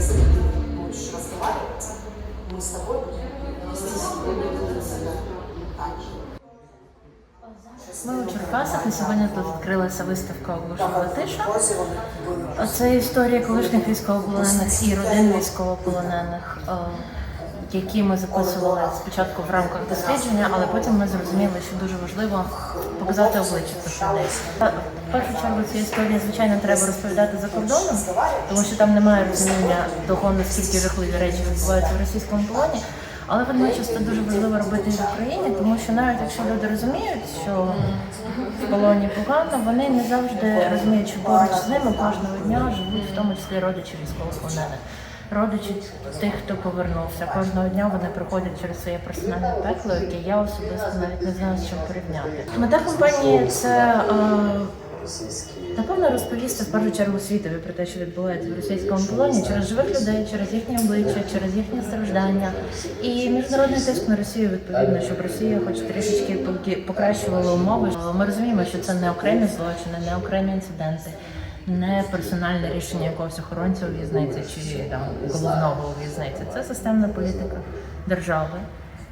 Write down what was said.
если ты будешь разговаривать, мы с тобой. Ми у Черкасах і сьогодні тут відкрилася виставка «Оглушова тиша. Оце історія колишніх військовополонених і родин військовополонених. Е, які ми записували спочатку в рамках дослідження, але потім ми зрозуміли, що дуже важливо показати обличчя цих людей. В першу чергу ці історії, звичайно, треба розповідати за кордоном, тому що там немає розуміння того, наскільки жахливі речі відбуваються в російському полоні. Але водночас це дуже важливо робити і в Україні, тому що навіть якщо люди розуміють, що в полоні погано, вони не завжди розуміють, що поруч з ними кожного дня живуть в тому числі родичі військовополонених. Родичі тих, хто повернувся. Кожного дня вони проходять через своє персональне пекло, яке я особисто навіть не знаю, з чим порівняти. Мета компанії це е, Напевно, розповісти в першу чергу світові про те, що відбувається в російському полоні через живих людей, через їхні обличчя, через їхні страждання. І міжнародний тиск на Росію відповідно, щоб Росія, хоч трішечки покращувала умови. Ми розуміємо, що це не окремі злочини, не окремі інциденти, не персональне рішення якогось охоронця у в'язниці чи там головного у в'язниці. Це системна політика держави.